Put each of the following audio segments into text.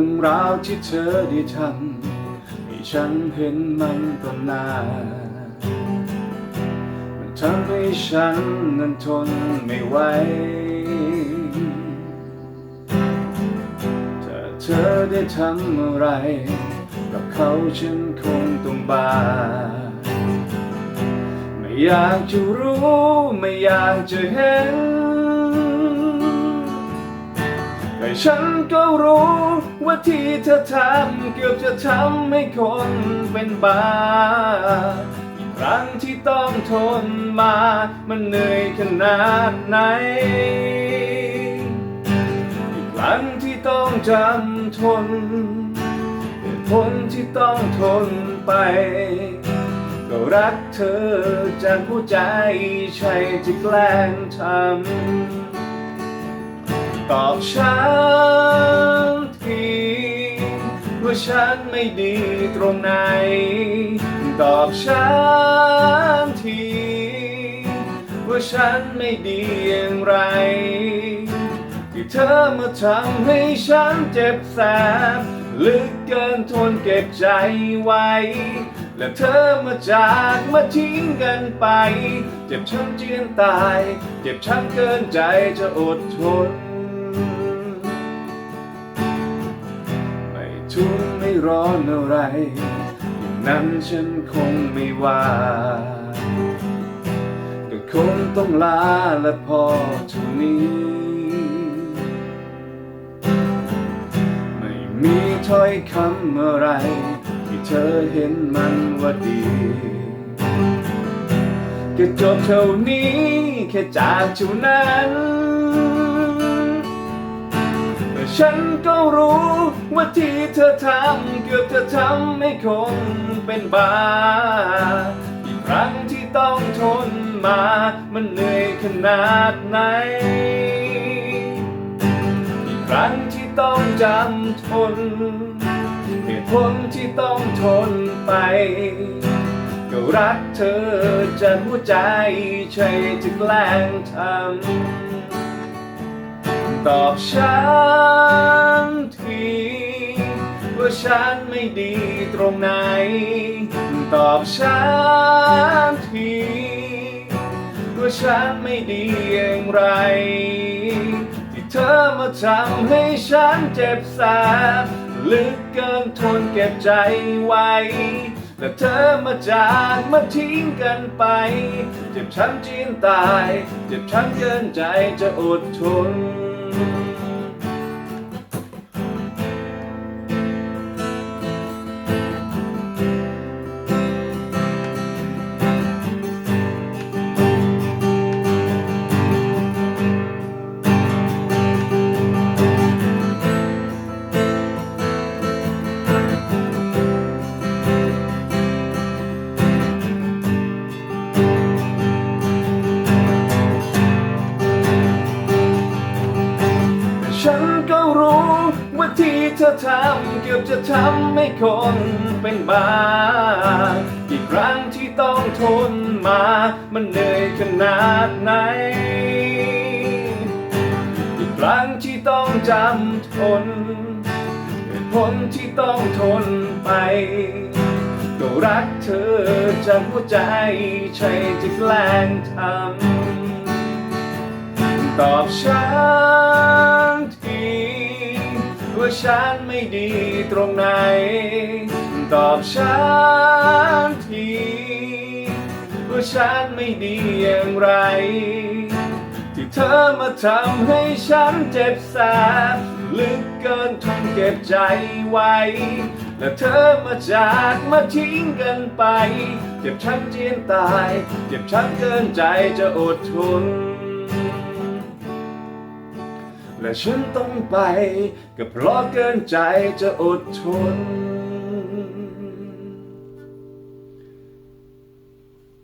รื่องราวที่เธอได้ทำให้ฉันเห็นมันต่อหน้ามันทำให้ฉันนั้นทนไม่ไหวถ้าเธอได้ทำอะไร กับเขาฉันคงต้องบาไม่อยากจะรู้ ไม่อยากจะเห็น แต่ฉันก็รู้ว่าที่เธอทำเกือบจะทำให้คนเป็นบ้าอีกครั้งที่ต้องทนมา มันเหนื่อยขนาดไหนอีกครั้งที่ต้องจำทนเหตุผลที่ต้องทนไป ก็รักเธอจากหัวใจใช่จะแกล้งทำ ตอบฉันทีว่าฉันไม่ดีตรงไหน ตอบฉันทีว่าฉันไม่ดีอย่างไรที่เธอมาทำให้ฉันเจ็บแสบลึกเกินทนเก็บใจไว้ และเธอมาจากมาทิ้งกันไป เจ็บช้ำเจียนตาย เจ็บช้ำเกินใจจะอดทน ไม่ทุกข์ไม่ร้อนอะไรอย่างนั้นฉันคงไม่ว่าก็คงต้องลาและพอเท่านี้ ไม่มีถ้อยคำอะไร ที่เธอเห็นมันว่าดีก็จบเท่านี้ แค่จากเท่านั้น ฉันก็รู้ว่าที่เธอทำเกือบจะทำให้คนเป็นบาอีกครั้งที่ต้องทนมา มันเหนื่อยขนาดไหน อีกครั้งที่ต้องจำทนเหตุผลที่ต้องทนไป ก็รักเธอจากหัวใจใช่จะแกล้งทำ ตอบฉันทีว่าฉันไม่ดีตรงไหน ตอบฉันทีว่าฉันไม่ดีอย่างไร ที่เธอมาทำให้ฉันเจ็บแสบลึกเกินทนเก็บใจไว้และเธอมาจากมาทิ้งกันไป เจ็บช้ำจีนตาย เจ็บช้ำเกินใจจะอดทน แต่ ที่เธอทำเกือบจะทำให้คนเป็นบ้าอีกครั้งที่ต้องทนมา มันเหนื่อยขนาดไหนอีกครั้งที่ต้องจำทนเหตุผลที่ต้องทนไป ก็รักเธอจากหัวใจใช่จะแกล้งทำตอบฉัน ฉันไม่ดีตรงไหน ตอบฉันทีว่าฉันไม่ดีอย่างไร ที่เธอมาทำให้ฉันเจ็บแสบลึกเกินทนเก็บใจไว้ และเธอมาจากมาทิ้งกันไป เจ็บช้ำเจียนตาย เจ็บช้ำเกินใจจะอดทน และฉันต้องไป ก็เพราะเกินใจจะอดทน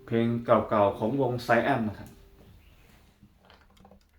เพลงเก่าๆของวงไซแอมนะครับ